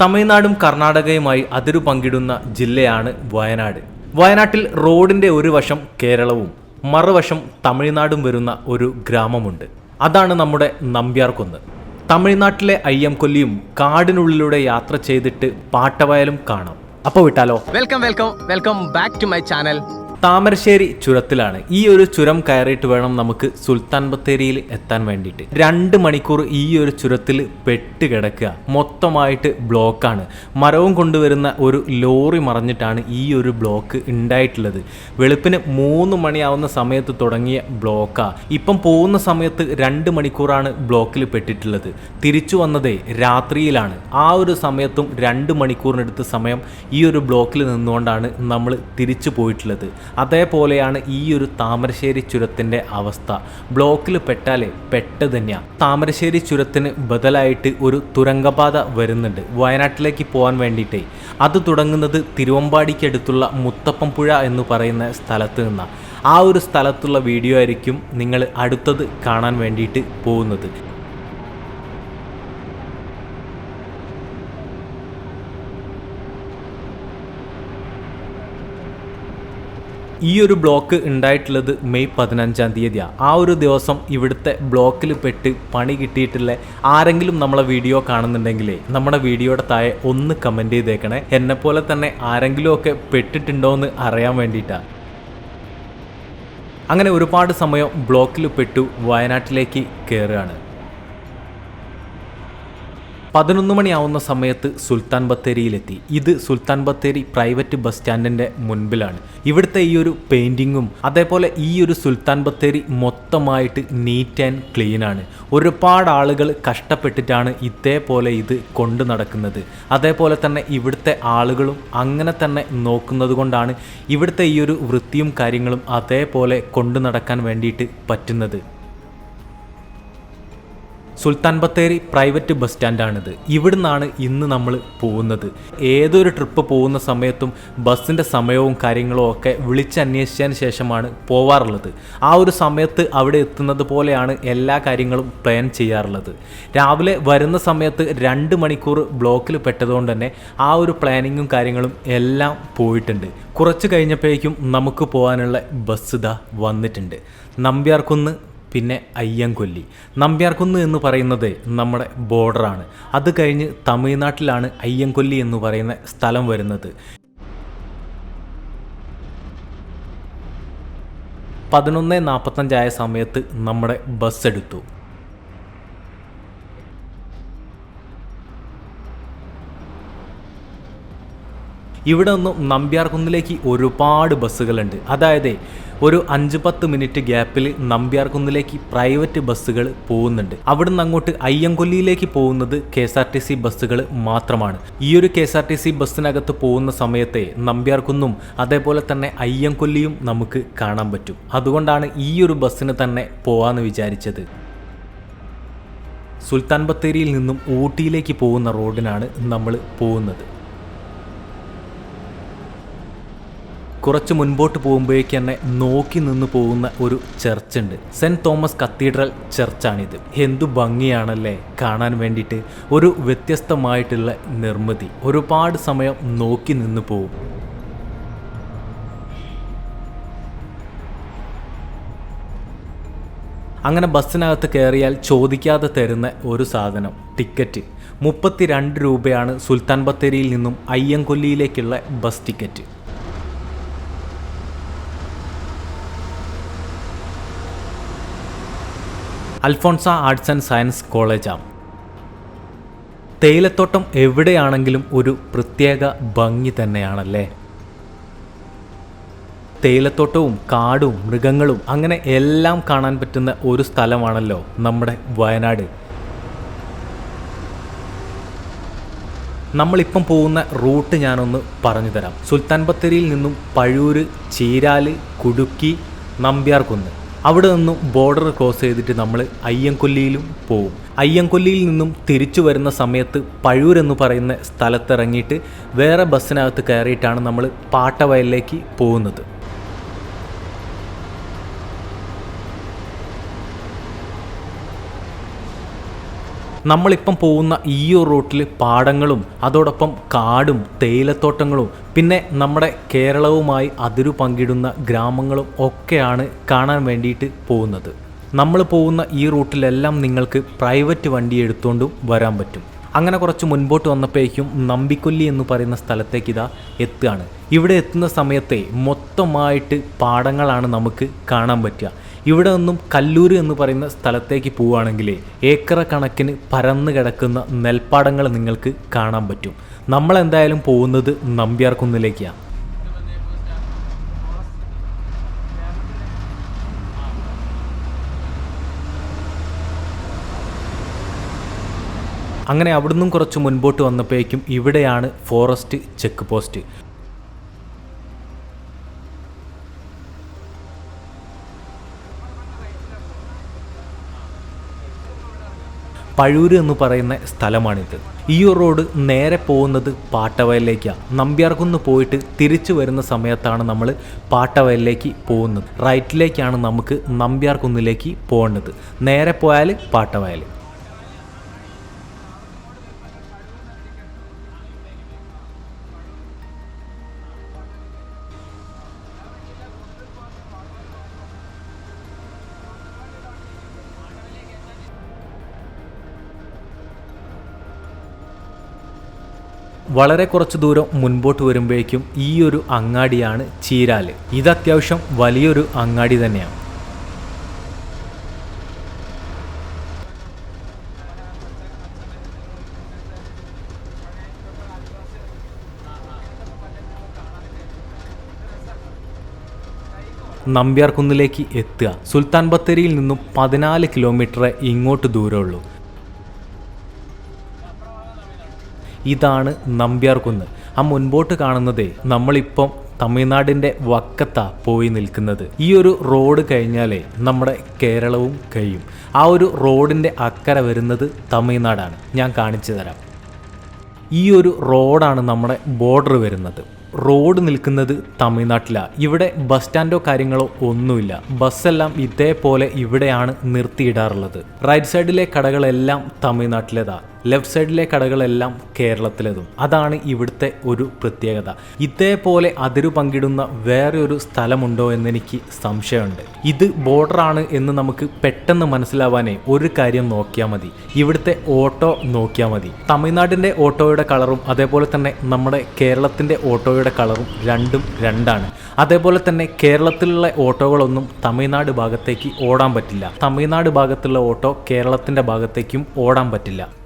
തമിഴ്നാടും കർണാടകയുമായി അതിരു പങ്കിടുന്ന ജില്ലയാണ് വയനാട്. വയനാട്ടിൽ റോഡിന്റെ ഒരു വശം കേരളവും മറുവശം തമിഴ്നാടും വരുന്ന ഒരു ഗ്രാമമുണ്ട്. അതാണ് നമ്മുടെ നമ്പ്യാർകുന്ന് തമിഴ്നാട്ടിലെ അയ്യംകൊല്ലിയും കാടിനുള്ളിലൂടെ യാത്ര ചെയ്തിട്ട് പാട്ടവയലും കാണാം. അപ്പോൾ വിട്ടാലോ? Welcome welcome welcome back to my channel. Thamarassery ചുരത്തിലാണ് ഈ ഒരു ചുരം കയറിയിട്ട് വേണം നമുക്ക് സുൽത്താൻ ബത്തേരിയിൽ എത്താൻ വേണ്ടിയിട്ട്. രണ്ട് മണിക്കൂർ ഈ ഒരു ചുരത്തിൽ പെട്ട് കിടക്കുക. മൊത്തമായിട്ട് ബ്ലോക്കാണ്. മരവും കൊണ്ടുവരുന്ന ഒരു ലോറി മറിഞ്ഞിട്ടാണ് ഈ ഒരു ബ്ലോക്ക് ഉണ്ടായിട്ടുള്ളത്. വെളുപ്പിന് മൂന്ന് മണിയാവുന്ന സമയത്ത് തുടങ്ങിയ ബ്ലോക്കാ. ഇപ്പം പോകുന്ന സമയത്ത് രണ്ട് മണിക്കൂറാണ് ബ്ലോക്കിൽ പെട്ടിട്ടുള്ളത്. തിരിച്ചു വന്നതേ രാത്രിയിലാണ്. ആ ഒരു സമയത്തും രണ്ട് മണിക്കൂറിനടുത്ത് സമയം ഈ ഒരു ബ്ലോക്കിൽ നിന്നുകൊണ്ടാണ് നമ്മൾ തിരിച്ചു പോയിട്ടുള്ളത്. അതേപോലെയാണ് ഈ ഒരു താമരശ്ശേരി ചുരത്തിന്റെ അവസ്ഥ. ബ്ലോക്കിൽ പെട്ടാലേ പെട്ട് തന്നെയാണ് താമരശ്ശേരി ചുരത്തിന് ബദലായിട്ട് ഒരു തുരങ്കപാത വരുന്നുണ്ട്. വയനാട്ടിലേക്ക് പോകാൻ വേണ്ടിയിട്ടേ. അത് തുടങ്ങുന്നത് തിരുവമ്പാടിക്കടുത്തുള്ള മുത്തപ്പം പുഴ എന്ന് പറയുന്ന സ്ഥലത്ത് നിന്നാണ് ആ ഒരു സ്ഥലത്തുള്ള വീഡിയോ ആയിരിക്കും നിങ്ങൾ അടുത്തത് കാണാൻ വേണ്ടിയിട്ട് പോകുന്നത്. ഈ ഒരു ബ്ലോക്ക് ഉണ്ടായിട്ടുള്ളത് മെയ് പതിനഞ്ചാം തീയതിയാണ് ആ ഒരു ദിവസം ഇവിടുത്തെ ബ്ലോക്കിൽ പെട്ട് പണി കിട്ടിയിട്ടുള്ള ആരെങ്കിലും നമ്മളെ വീഡിയോ കാണുന്നുണ്ടെങ്കിലേ നമ്മുടെ വീഡിയോയുടെ താഴെ ഒന്ന് കമന്റ് ചെയ്തേക്കണേ. പോലെ തന്നെ ആരെങ്കിലും ഒക്കെ പെട്ടിട്ടുണ്ടോ എന്ന് അറിയാൻ വേണ്ടിയിട്ടാണ് അങ്ങനെ ഒരുപാട് സമയം ബ്ലോക്കിൽ പെട്ടു വയനാട്ടിലേക്ക് കയറുകയാണ് പതിനൊന്ന് മണിയാവുന്ന സമയത്ത് സുൽത്താൻ ബത്തേരിയിലെത്തി. ഇത് സുൽത്താൻ ബത്തേരി പ്രൈവറ്റ് ബസ് സ്റ്റാൻഡിന്റെ മുൻപിലാണ്. ഇവിടുത്തെ ഈ ഒരു പെയിന്റിങ്ങും അതേപോലെ ഈ ഒരു സുൽത്താൻ ബത്തേരി മൊത്തമായിട്ട് നീറ്റ് ആൻഡ് ക്ലീൻ ആണ്. ഒരുപാട് ആളുകൾ കഷ്ടപ്പെട്ടിട്ടാണ് ഇതേപോലെ ഇത് കൊണ്ടു നടക്കുന്നത്. അതേപോലെ തന്നെ ഇവിടുത്തെ ആളുകളും അങ്ങനെ തന്നെ നോക്കുന്നത് കൊണ്ടാണ് ഇവിടുത്തെ ഈ ഒരു വൃത്തിയും കാര്യങ്ങളും അതേപോലെ കൊണ്ടു നടക്കാൻ വേണ്ടിയിട്ട് പറ്റുന്നത്. സുൽത്താൻ ബത്തേരി പ്രൈവറ്റ് ബസ് സ്റ്റാൻഡാണിത്. ഇവിടുന്നാണ് ഇന്ന് നമ്മൾ പോകുന്നത്. ഏതൊരു ട്രിപ്പ് പോകുന്ന സമയത്തും ബസ്സിന്റെ സമയവും കാര്യങ്ങളും ഒക്കെ വിളിച്ചന്വേഷിച്ചതിന് ശേഷമാണ് പോവാറുള്ളത്. ആ ഒരു സമയത്ത് അവിടെ എത്തുന്നത് പോലെയാണ് എല്ലാ കാര്യങ്ങളും പ്ലാൻ ചെയ്യാറുള്ളത്. രാവിലെ വരുന്ന സമയത്ത് രണ്ട് മണിക്കൂർ ബ്ലോക്കിൽ പെട്ടതുകൊണ്ട് തന്നെ ആ ഒരു പ്ലാനിങ്ങും കാര്യങ്ങളും എല്ലാം പോയിട്ടുണ്ട്. കുറച്ച് കഴിഞ്ഞപ്പോഴേക്കും നമുക്ക് പോകാനുള്ള ബസ് ഇതാ വന്നിട്ടുണ്ട്. നമ്പ്യാർക്കുന്ന് പിന്നെ അയ്യങ്കൊല്ലി. നമ്പ്യാർകുന്ന് എന്ന് പറയുന്നത് നമ്മുടെ ബോർഡറാണ്. അത് കഴിഞ്ഞ് തമിഴ്നാട്ടിലാണ് അയ്യങ്കൊല്ലി എന്ന് പറയുന്ന സ്ഥലം വരുന്നത്. പതിനൊന്ന് നാൽപ്പത്തഞ്ചായ സമയത്ത് നമ്മുടെ ബസ് എടുത്തു ഇവിടെ നിന്നും നമ്പ്യാർകുന്നിലേക്ക് ഒരുപാട് ബസ്സുകളുണ്ട്. അതായത് ഒരു അഞ്ച് പത്ത് മിനിറ്റ് ഗ്യാപ്പിൽ നമ്പ്യാർകുന്നിലേക്ക് പ്രൈവറ്റ് ബസ്സുകൾ പോകുന്നുണ്ട്. അവിടുന്ന് അങ്ങോട്ട് അയ്യങ്കൊല്ലിയിലേക്ക് പോകുന്നത് K S R T C ബസ്സുകൾ മാത്രമാണ്. ഈ ഒരു K S R T C ബസ്സിനകത്ത് പോകുന്ന സമയത്തെ നമ്പ്യാർകുന്നും അതേപോലെ തന്നെ അയ്യങ്കൊല്ലിയും നമുക്ക് കാണാൻ പറ്റും. അതുകൊണ്ടാണ് ഈ ഒരു ബസ്സിന് തന്നെ പോവാന്ന് വിചാരിച്ചത്. സുൽത്താൻ ബത്തേരിയിൽ നിന്നും ഊട്ടിയിലേക്ക് പോകുന്ന റോഡിനാണ് നമ്മൾ പോകുന്നത്. കുറച്ച് മുൻപോട്ട് പോകുമ്പോഴേക്ക് തന്നെ നോക്കി നിന്ന് പോകുന്ന ഒരു ചർച്ച് ഉണ്ട് സെന്റ് തോമസ് കത്തീഡ്രൽ ചർച്ചാണിത്. എന്തു ഭംഗിയാണല്ലേ കാണാൻ വേണ്ടിയിട്ട്. ഒരു വ്യത്യസ്തമായിട്ടുള്ള നിർമ്മിതി. ഒരുപാട് സമയം നോക്കി നിന്ന് പോകും. അങ്ങനെ ബസ്സിനകത്ത് കയറിയാൽ ചോദിക്കാതെ തരുന്ന ഒരു സാധനം ടിക്കറ്റ്. മുപ്പത്തിരണ്ട് രൂപയാണ് സുൽത്താൻ ബത്തേരിയിൽ നിന്നും അയ്യങ്കൊല്ലിയിലേക്കുള്ള bus ticket. Alphonsa Arts and Science കോളേജാണ് തേയിലത്തോട്ടം എവിടെയാണെങ്കിലും ഒരു പ്രത്യേക ഭംഗി തന്നെയാണല്ലേ? തേയിലത്തോട്ടവും കാടും മൃഗങ്ങളും അങ്ങനെ എല്ലാം കാണാൻ പറ്റുന്ന ഒരു സ്ഥലമാണല്ലോ നമ്മുടെ വയനാട്. നമ്മളിപ്പം പോകുന്ന റൂട്ട് ഞാനൊന്ന് പറഞ്ഞു തരാം. സുൽത്താൻ ബത്തേരിയിൽ നിന്നും പഴൂര് ചീരാൽ കുടുക്കി നമ്പ്യാർകുന്ന്. അവിടെ നിന്നും ബോർഡർ ക്രോസ് ചെയ്തിട്ട് നമ്മൾ അയ്യങ്കൊല്ലിയിലും പോവും. അയ്യങ്കൊല്ലിയിൽ നിന്നും തിരിച്ചു വരുന്ന സമയത്ത് പഴൂർ എന്ന് പറയുന്ന സ്ഥലത്തിറങ്ങിയിട്ട് വേറെ ബസ്സിനകത്ത് കയറിയിട്ടാണ് നമ്മൾ പാട്ടവയലിലേക്ക് പോകുന്നത്. നമ്മളിപ്പം പോകുന്ന ഈ ഒരു റൂട്ടിൽ പാടങ്ങളും അതോടൊപ്പം കാടും തേയിലത്തോട്ടങ്ങളും പിന്നെ നമ്മുടെ കേരളവുമായി അതിരു പങ്കിടുന്ന ഗ്രാമങ്ങളും ഒക്കെയാണ് കാണാൻ വേണ്ടിയിട്ട് പോകുന്നത്. നമ്മൾ പോകുന്ന ഈ റൂട്ടിലെല്ലാം നിങ്ങൾക്ക് പ്രൈവറ്റ് വണ്ടി എടുത്തുകൊണ്ടും വരാൻ പറ്റും. അങ്ങനെ കുറച്ച് മുൻപോട്ട് വന്നപ്പോഴേക്കും നമ്പിക്കൊല്ലി എന്ന് പറയുന്ന സ്ഥലത്തേക്ക് ഇതാ എത്തുകയാണ്. ഇവിടെ എത്തുന്ന സമയത്തെ മൊത്തമായിട്ട് പാടങ്ങളാണ് നമുക്ക് കാണാൻ പറ്റുക. ഇവിടെ നിന്നും കല്ലൂര് എന്ന് പറയുന്ന സ്ഥലത്തേക്ക് പോവുകയാണെങ്കിൽ ഏക്കറ കണക്കിന് പരന്നു കിടക്കുന്ന നെൽപ്പാടങ്ങൾ നിങ്ങൾക്ക് കാണാൻ പറ്റും. നമ്മളെന്തായാലും പോകുന്നത് നമ്പ്യാർകുന്നിലേക്കാണ് അങ്ങനെ അവിടുന്നും കുറച്ച് മുൻപോട്ട് വന്നപ്പോഴേക്കും ഇവിടെയാണ് ഫോറസ്റ്റ് ചെക്ക് പോസ്റ്റ്. പഴൂര് എന്ന് പറയുന്ന സ്ഥലമാണിത്. ഈ റോഡ് നേരെ പോകുന്നത് പാട്ടവയലിലേക്കാണ് നമ്പ്യാർക്കുന്ന് പോയിട്ട് തിരിച്ചു വരുന്ന സമയത്താണ് നമ്മൾ പാട്ടവയലിലേക്ക് പോകുന്നത്. റൈറ്റിലേക്കാണ് നമുക്ക് നമ്പ്യാർക്കുന്നിലേക്ക് പോകേണ്ടത്. നേരെ പോയാൽ പാട്ടവയൽ വളരെ കുറച്ച് ദൂരം മുൻപോട്ട് വരുമ്പോഴേക്കും ഈ ഒരു അങ്ങാടിയാണ് ചീരാൽ. ഇത് അത്യാവശ്യം വലിയൊരു അങ്ങാടി തന്നെയാണ്. നമ്പ്യാർ കുന്നിലേക്ക് എത്തുക. സുൽത്താൻ ബത്തേരിയിൽ നിന്നും പതിനാല് കിലോമീറ്റർ ഇങ്ങോട്ട് ദൂരമുള്ളൂ. ഇതാണ് നമ്പ്യാർകുന്ന് ആ മുൻപോട്ട് കാണുന്നതേ നമ്മളിപ്പം തമിഴ്നാടിന്റെ വക്കത്ത പോയി നിൽക്കുന്നത്. ഈ ഒരു റോഡ് കഴിഞ്ഞാലേ നമ്മുടെ കേരളവും കഴിയും. ആ ഒരു റോഡിന്റെ അക്കരെ വരുന്നത് തമിഴ്നാടാണ്. ഞാൻ കാണിച്ചു തരാം. ഈ ഒരു റോഡാണ് നമ്മുടെ ബോർഡർ വരുന്നത്. റോഡ് നിൽക്കുന്നത് തമിഴ്നാട്ടിലാണ് ഇവിടെ ബസ് സ്റ്റാൻഡോ കാര്യങ്ങളോ ഒന്നുമില്ല. ബസ്സെല്ലാം ഇതേപോലെ ഇവിടെയാണ് നിർത്തിയിടാറുള്ളത്. റൈറ്റ് സൈഡിലെ കടകളെല്ലാം തമിഴ്നാട്ടിലേതാ. ലെഫ്റ്റ് സൈഡിലെ കടകളെല്ലാം കേരളത്തിലെതും. അതാണ് ഇവിടുത്തെ ഒരു പ്രത്യേകത. ഇതേപോലെ അതിരു പങ്കിടുന്ന വേറെ ഒരു സ്ഥലമുണ്ടോ എന്നെനിക്ക് സംശയമുണ്ട്. ഇത് ബോർഡറാണ് എന്ന് നമുക്ക് പെട്ടെന്ന് മനസ്സിലാവാനേ ഒരു കാര്യം നോക്കിയാൽ മതി. ഇവിടുത്തെ ഓട്ടോ നോക്കിയാൽ മതി. തമിഴ്നാടിന്റെ ഓട്ടോയുടെ കളറും അതേപോലെ തന്നെ നമ്മുടെ കേരളത്തിന്റെ ഓട്ടോയുടെ കളറും രണ്ടും രണ്ടാണ്. അതേപോലെ തന്നെ കേരളത്തിലുള്ള ഓട്ടോകളൊന്നും തമിഴ്നാട് ഭാഗത്തേക്ക് ഓടാൻ പറ്റില്ല. തമിഴ്നാട് ഭാഗത്തുള്ള ഓട്ടോ കേരളത്തിന്റെ ഭാഗത്തേക്കും ഓടാൻ പറ്റില്ല.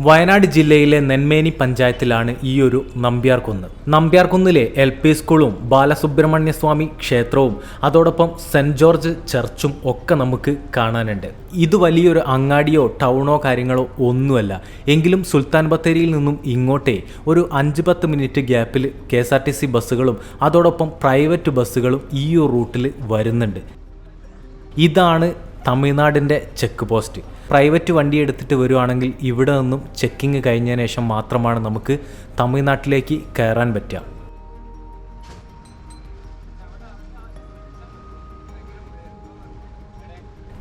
വയനാട് ജില്ലയിലെ നെന്മേനി പഞ്ചായത്തിലാണ് ഈ ഒരു നമ്പ്യാർകുന്ന് നമ്പ്യാർകുന്നിലെ എൽ പി സ്കൂളും ബാലസുബ്രഹ്മണ്യസ്വാമി ക്ഷേത്രവും അതോടൊപ്പം സെന്റ് ജോർജ് ചർച്ചും ഒക്കെ നമുക്ക് കാണാനുണ്ട്. ഇത് വലിയൊരു അങ്ങാടിയോ ടൗണോ കാര്യങ്ങളോ ഒന്നുമല്ല. എങ്കിലും സുൽത്താൻ ബത്തേരിയിൽ നിന്നും ഇങ്ങോട്ടേ ഒരു അഞ്ച് പത്ത് മിനിറ്റ് ഗ്യാപ്പിൽ K S R T C ബസ്സുകളും അതോടൊപ്പം പ്രൈവറ്റ് ബസ്സുകളും ഈ ഒരു റൂട്ടിൽ വരുന്നുണ്ട്. ഇതാണ് തമിഴ്നാടിന്റെ ചെക്ക് പോസ്റ്റ്. പ്രൈവറ്റ് വണ്ടി എടുത്തിട്ട് വരുവാണെങ്കിൽ ഇവിടെ നിന്നും ചെക്കിങ് കഴിഞ്ഞതിന് ശേഷം മാത്രമാണ് നമുക്ക് തമിഴ്നാട്ടിലേക്ക് കയറാൻ പറ്റുക.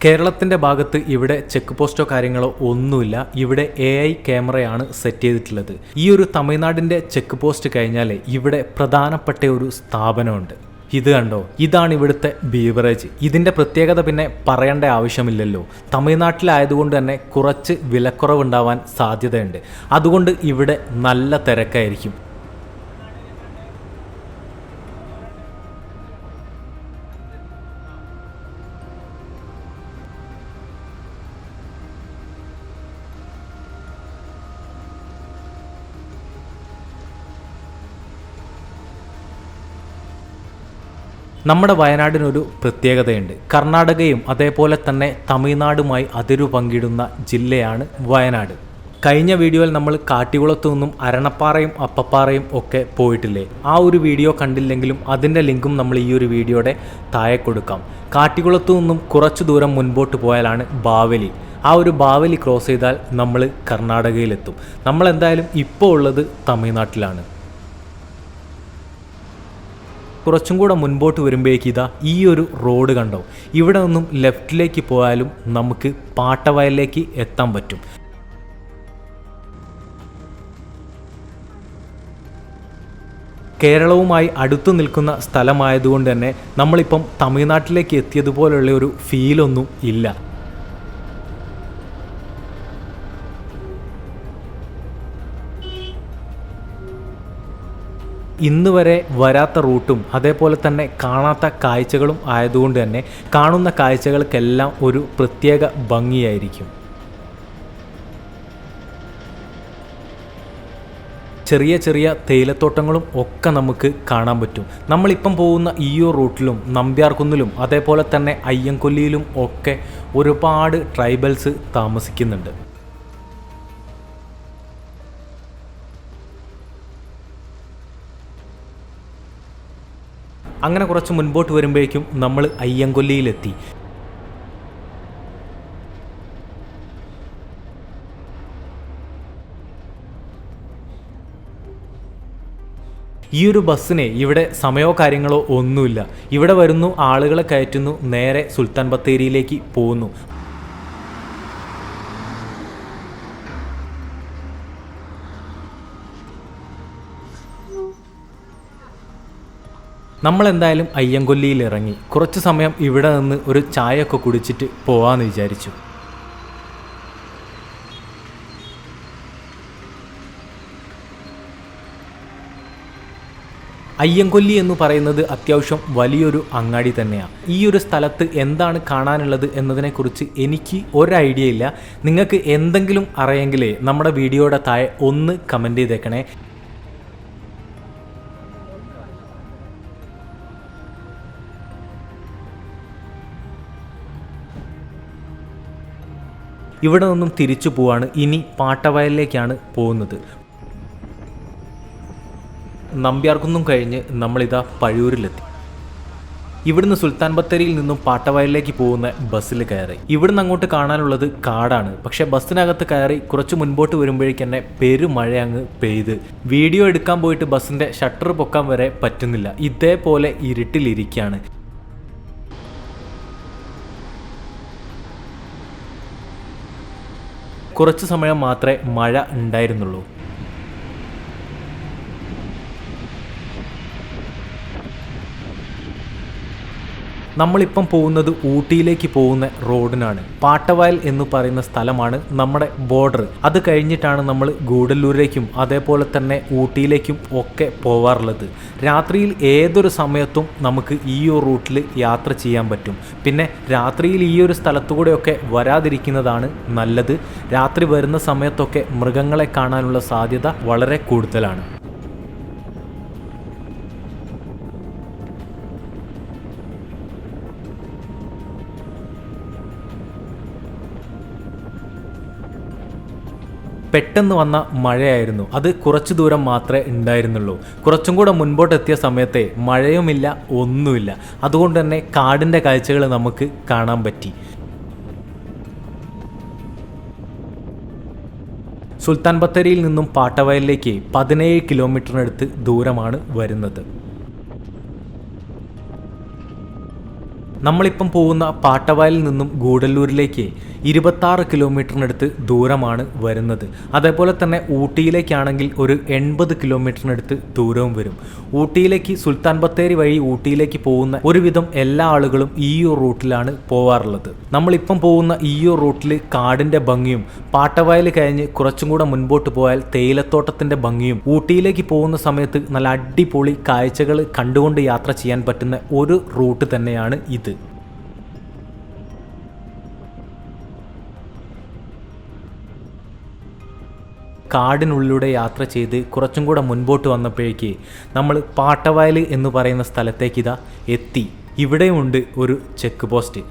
കേരളത്തിന്റെ ഭാഗത്ത് ഇവിടെ ചെക്ക് പോസ്റ്റോ കാര്യങ്ങളോ ഒന്നുമില്ല. ഇവിടെ എ ഐ ക്യാമറയാണ് സെറ്റ് ചെയ്തിട്ടുള്ളത്. ഈ ഒരു തമിഴ്നാടിന്റെ ചെക്ക് പോസ്റ്റ് കഴിഞ്ഞാൽ ഇവിടെ പ്രധാനപ്പെട്ട ഒരു സ്ഥാപനമുണ്ട്. ഇത് കണ്ടോ? ഇതാണ് ഇവിടുത്തെ ബീവറേജ് ഇതിന്റെ പ്രത്യേകത പിന്നെ പറയേണ്ട ആവശ്യമില്ലല്ലോ. തമിഴ്നാട്ടിലായതുകൊണ്ട് തന്നെ കുറച്ച് വിലക്കുറവുണ്ടാവാൻ സാധ്യതയുണ്ട്. അതുകൊണ്ട് ഇവിടെ നല്ല തിരക്കായിരിക്കും. നമ്മുടെ വയനാടിനൊരു പ്രത്യേകതയുണ്ട്. കർണാടകയും അതേപോലെ തന്നെ തമിഴ്നാടുമായി അതിരു പങ്കിടുന്ന ജില്ലയാണ് വയനാട്. കഴിഞ്ഞ വീഡിയോയിൽ നമ്മൾ കാട്ടികുളത്തു നിന്നും അരണപ്പാറയും അപ്പപ്പാറയും ഒക്കെ പോയിട്ടില്ലേ? ആ ഒരു വീഡിയോ കണ്ടില്ലെങ്കിലും അതിന്റെ ലിങ്കും നമ്മൾ ഈ ഒരു വീഡിയോയുടെ താഴെ കൊടുക്കാം. കാട്ടികുളത്തു നിന്നും കുറച്ചു ദൂരം മുൻപോട്ട് പോയാലാണ് ബാവലി. ആ ഒരു ബാവലി ക്രോസ് ചെയ്താൽ നമ്മൾ കർണാടകയിലെത്തും. നമ്മൾ എന്തായാലും ഇപ്പോൾ ഉള്ളത് തമിഴ്നാട്ടിലാണ്. കുറച്ചും കൂടെ മുൻപോട്ട് വരുമ്പോഴേക്ക് ഇതാ ഈ ഒരു റോഡ് കണ്ടോ? ഇവിടെ നിന്നും ലെഫ്റ്റിലേക്ക് പോയാലും നമുക്ക് പാട്ടവയലിലേക്ക് എത്താൻ പറ്റും. കേരളവുമായി അടുത്തു നിൽക്കുന്ന സ്ഥലമായതുകൊണ്ട് തന്നെ നമ്മളിപ്പം തമിഴ്നാട്ടിലേക്ക് എത്തിയതുപോലുള്ള ഒരു ഫീലൊന്നും ഇല്ല. ഇന്ന് വരെ വരാത്ത റൂട്ടും അതേപോലെ തന്നെ കാണാത്ത കാഴ്ചകളും ആയതുകൊണ്ട് തന്നെ കാണുന്ന കാഴ്ചകൾക്കെല്ലാം ഒരു പ്രത്യേക ഭംഗിയായിരിക്കും. ചെറിയ ചെറിയ തേയിലത്തോട്ടങ്ങളും ഒക്കെ നമുക്ക് കാണാൻ പറ്റും. നമ്മളിപ്പം പോകുന്ന ഈ ഒരു റൂട്ടിലും നമ്പ്യാർകുന്നിലും അതേപോലെ തന്നെ അയ്യൻകൊല്ലിയിലും ഒക്കെ ഒരുപാട് ട്രൈബൽസ് താമസിക്കുന്നുണ്ട്. അങ്ങനെ കുറച്ച് മുൻപോട്ട് വരുമ്പോഴേക്കും നമ്മൾ അയ്യങ്കൊല്ലിയിലെത്തി. ഈ ഒരു ബസ്സിനെ ഇവിടെ സമയോ കാര്യങ്ങളോ ഒന്നുമില്ല. ഇവിടെ വരുന്നു ആളുകളെ കയറ്റുന്നു നേരെ സുൽത്താൻ ബത്തേരിയിലേക്ക് പോകുന്നു. നമ്മൾ എന്തായാലും അയ്യങ്കൊല്ലിയിൽ ഇറങ്ങി കുറച്ച് സമയം ഇവിടെ നിന്ന് ഒരു ചായയൊക്കെ കുടിച്ചിട്ട് പോവാന്ന് വിചാരിച്ചു. അയ്യങ്കൊല്ലി എന്ന് പറയുന്നത് അത്യാവശ്യം വലിയൊരു അങ്ങാടി തന്നെയാണ് ഈ ഒരു സ്ഥലത്ത് എന്താണ് കാണാനുള്ളത് എന്നതിനെക്കുറിച്ച് എനിക്ക് ഒരു ഐഡിയ ഇല്ല. നിങ്ങൾക്ക് എന്തെങ്കിലും അറിയെങ്കിലേ നമ്മുടെ വീഡിയോയുടെ താഴെ ഒന്ന് കമന്റ് ചെയ്തേക്കണേ. ഇവിടെ നിന്നും തിരിച്ചു പോവാണ്. ഇനി പാട്ടവയലിലേക്കാണ് പോകുന്നത്. നമ്പ്യാർക്കുന്നും കഴിഞ്ഞ് നമ്മളിതാ പഴയൂരിലെത്തി ഇവിടുന്ന് സുൽത്താൻ ബത്തേരിയിൽ നിന്നും പാട്ടവയലിലേക്ക് പോകുന്ന ബസ്സിൽ കയറി. ഇവിടുന്ന് അങ്ങോട്ട് കാണാനുള്ളത് കാടാണ്. പക്ഷേ ബസ്സിനകത്ത് കയറി കുറച്ച് മുൻപോട്ട് വരുമ്പോഴേക്ക് തന്നെ പെരുമഴ അങ്ങ് പെയ്ത്. വീഡിയോ എടുക്കാൻ പോയിട്ട് ബസ്സിന്റെ ഷട്ടർ പൊക്കാൻ വരെ പറ്റുന്നില്ല. ഇതേപോലെ ഇരുട്ടിലിരിക്കുകയാണ്. കുറച്ച് സമയം മാത്രമേ മഴ ഉണ്ടായിരുന്നുള്ളൂ. നമ്മളിപ്പം പോകുന്നത് ഊട്ടിയിലേക്ക് പോകുന്ന റോഡിനാണ്. പാട്ടവയൽ എന്ന് പറയുന്ന സ്ഥലമാണ് നമ്മുടെ ബോർഡർ. അത് കഴിഞ്ഞിട്ടാണ് നമ്മൾ ഗൂഡല്ലൂരിലേക്കും അതേപോലെ തന്നെ ഊട്ടിയിലേക്കും ഒക്കെ പോവാറുള്ളത്. രാത്രിയിൽ ഏതൊരു സമയത്തും നമുക്ക് ഈ ഒരു റൂട്ടിൽ യാത്ര ചെയ്യാൻ പറ്റും. പിന്നെ രാത്രിയിൽ ഈ ഒരു സ്ഥലത്തുകൂടെയൊക്കെ വരാതിരിക്കുന്നതാണ് നല്ലത്. രാത്രി വരുന്ന സമയത്തൊക്കെ മൃഗങ്ങളെ കാണാനുള്ള സാധ്യത വളരെ കൂടുതലാണ്. പെട്ടെന്ന് വന്ന മഴയായിരുന്നു. അത് കുറച്ചു ദൂരം മാത്രമേ ഉണ്ടായിരുന്നുള്ളൂ. കുറച്ചും കൂടെ മുൻപോട്ടെത്തിയ സമയത്തെ മഴയുമില്ല ഒന്നുമില്ല. അതുകൊണ്ട് തന്നെ കാടിന്റെ കാഴ്ചകൾ നമുക്ക് കാണാൻ പറ്റി. സുൽത്താൻ ബത്തേരിയിൽ നിന്നും പാട്ടവയലിലേക്ക് പതിനേഴ് കിലോമീറ്ററിനടുത്ത് ദൂരമാണ് വരുന്നത്. നമ്മളിപ്പം പോകുന്ന പാട്ടവയലിൽ നിന്നും ഗൂഡല്ലൂരിലേക്ക് ഇരുപത്താറ് കിലോമീറ്ററിനടുത്ത് ദൂരമാണ് വരുന്നത്. അതേപോലെ തന്നെ ഊട്ടിയിലേക്കാണെങ്കിൽ ഒരു എൺപത് കിലോമീറ്ററിനടുത്ത് ദൂരവും വരും. ഊട്ടിയിലേക്ക് സുൽത്താൻ ബത്തേരി വഴി ഊട്ടിയിലേക്ക് പോകുന്ന ഒരുവിധം എല്ലാ ആളുകളും ഈ ഒരു റൂട്ടിലാണ് പോവാറുള്ളത്. നമ്മളിപ്പം പോകുന്ന ഈ ഒരു റൂട്ടിൽ കാടിന്റെ ഭംഗിയും പാട്ടവയൽ കഴിഞ്ഞ് കുറച്ചും കൂടെ മുൻപോട്ട് പോയാൽ തേയിലത്തോട്ടത്തിന്റെ ഭംഗിയും ഊട്ടിയിലേക്ക് പോകുന്ന സമയത്ത് നല്ല അടിപൊളി കാഴ്ചകൾ കണ്ടുകൊണ്ട് യാത്ര ചെയ്യാൻ പറ്റുന്ന ഒരു റൂട്ട് തന്നെയാണ് ഇത്. കാടിനുള്ളിലൂടെ യാത്ര ചെയ്ത് കുറച്ചും കൂടെ മുൻപോട്ട് വന്നപ്പോഴേക്ക് നമ്മൾ പാട്ടവയൽ എന്ന് പറയുന്ന സ്ഥലത്തേക്ക് ഇതാ എത്തി. ഇവിടെയുണ്ട് ഒരു ചെക്ക് പോസ്റ്റ്.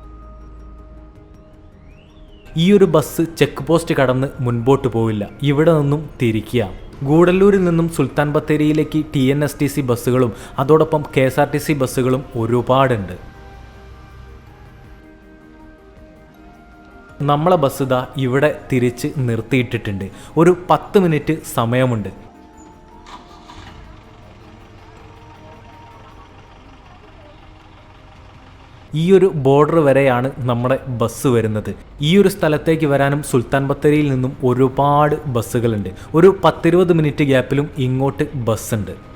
ഈ ഒരു ബസ് ചെക്ക് പോസ്റ്റ് കടന്ന് മുൻപോട്ട് പോവില്ല. ഇവിടെ നിന്നും തിരിക്കുക. ഗൂഡല്ലൂരിൽ നിന്നും Sultan ബത്തേരിയിലേക്ക് T N S T C ബസ്സുകളും അതോടൊപ്പം K S R T C ബസ്സുകളും ഒരുപാടുണ്ട്. നമ്മളെ ബസ് ഇതാ ഇവിടെ തിരിച്ച് നിർത്തിയിട്ടിട്ടുണ്ട്. ഒരു പത്ത് മിനിറ്റ് സമയമുണ്ട്. ഈ ഒരു ബോർഡർ വരെയാണ് നമ്മുടെ ബസ് വരുന്നത്. ഈ ഒരു സ്ഥലത്തേക്ക് വരാനും സുൽത്താൻ ബത്തേരിയിൽ നിന്നും ഒരുപാട് ബസ്സുകളുണ്ട് ഒരു പത്തിരുപത് മിനിറ്റ് ഗ്യാപ്പിലും ഇങ്ങോട്ട് ബസ്സുണ്ട്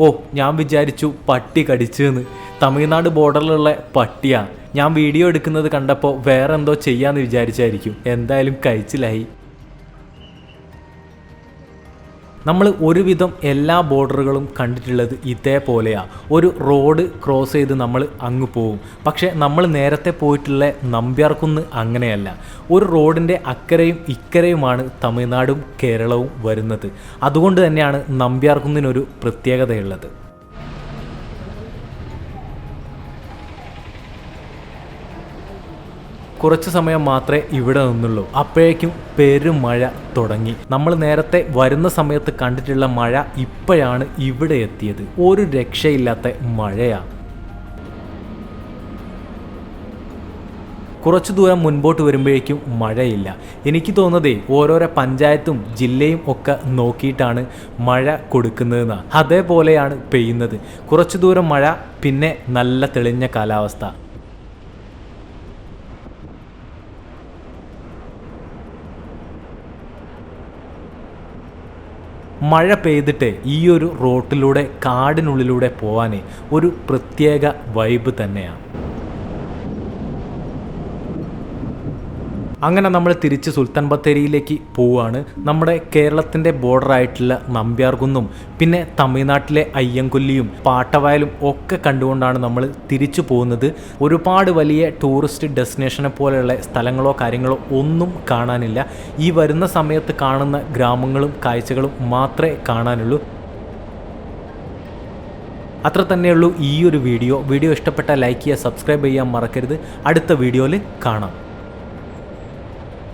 ഓ ഞാൻ വിചാരിച്ചു പട്ടി കടിച്ചെന്ന്. തമിഴ്നാട് ബോർഡറിലുള്ള പട്ടിയാ. ഞാൻ വീഡിയോ എടുക്കുന്നത് കണ്ടപ്പോൾ വേറെന്തോ ചെയ്യാന്ന് വിചാരിച്ചായിരിക്കും. എന്തായാലും കഴിച്ചിലായി. നമ്മൾ ഒരുവിധം എല്ലാ ബോർഡറുകളും കണ്ടിട്ടുള്ളത് ഇതേപോലെയാണ് ഒരു റോഡ് ക്രോസ് ചെയ്ത് നമ്മൾ അങ്ങ് പോകും പക്ഷേ നമ്മൾ നേരത്തെ പോയിട്ടുള്ള നമ്പ്യാർക്കുന്ന് അങ്ങനെയല്ല. ഒരു റോഡിന്റെ അക്കരയും ഇക്കരയുമാണ് തമിഴ്നാടും കേരളവും വരുന്നത്. അതുകൊണ്ട് തന്നെയാണ് നമ്പ്യാർക്കുന്നിനൊരു പ്രത്യേകതയുള്ളത്. കുറച്ച് സമയം മാത്രമേ ഇവിടെ നിന്നുള്ളൂ. അപ്പോഴേക്കും പെരുമഴ തുടങ്ങി. നമ്മൾ നേരത്തെ വരുന്ന സമയത്ത് കണ്ടിട്ടുള്ള മഴ ഇപ്പോഴാണ് ഇവിടെ എത്തിയത്. ഒരു രക്ഷയില്ലാത്ത മഴയാണ് കുറച്ചു ദൂരം മുൻപോട്ട് വരുമ്പോഴേക്കും മഴയില്ല. എനിക്ക് തോന്നുന്നതേ ഓരോരോ പഞ്ചായത്തും ജില്ലയും ഒക്കെ നോക്കിയിട്ടാണ് മഴ കൊടുക്കുന്നതെന്നാണ് അതേപോലെയാണ് പെയ്യുന്നത്. കുറച്ചു ദൂരം മഴ പിന്നെ നല്ല തെളിഞ്ഞ കാലാവസ്ഥ. മഴ പെയ്തിട്ട് ഈ ഒരു റോട്ടിലൂടെ കാടിനുള്ളിലൂടെ പോവാൻ ഒരു പ്രത്യേക വൈബ് തന്നെയാണ്. അങ്ങനെ നമ്മൾ തിരിച്ച് സുൽത്താൻ ബത്തേരിയിലേക്ക് പോവുകയാണ്. നമ്മുടെ കേരളത്തിന്റെ ബോർഡറായിട്ടുള്ള നമ്പ്യാർകുന്നും പിന്നെ തമിഴ്നാട്ടിലെ അയ്യങ്കൊല്ലിയും പാട്ടവയലും ഒക്കെ കണ്ടുകൊണ്ടാണ് നമ്മൾ തിരിച്ചു പോകുന്നത്. ഒരുപാട് വലിയ ടൂറിസ്റ്റ് ഡെസ്റ്റിനേഷനെ പോലെയുള്ള സ്ഥലങ്ങളോ കാര്യങ്ങളോ ഒന്നും കാണാനില്ല. ഈ വരുന്ന സമയത്ത് കാണുന്ന ഗ്രാമങ്ങളും കാഴ്ചകളും മാത്രമേ കാണാനുള്ളൂ. അത്ര തന്നെയുള്ളൂ ഈ ഒരു വീഡിയോ. വീഡിയോ ഇഷ്ടപ്പെട്ട ലൈക്ക് ചെയ്യുക സബ്സ്ക്രൈബ് ചെയ്യാൻ മറക്കരുത്. അടുത്ത വീഡിയോയിൽ കാണാം.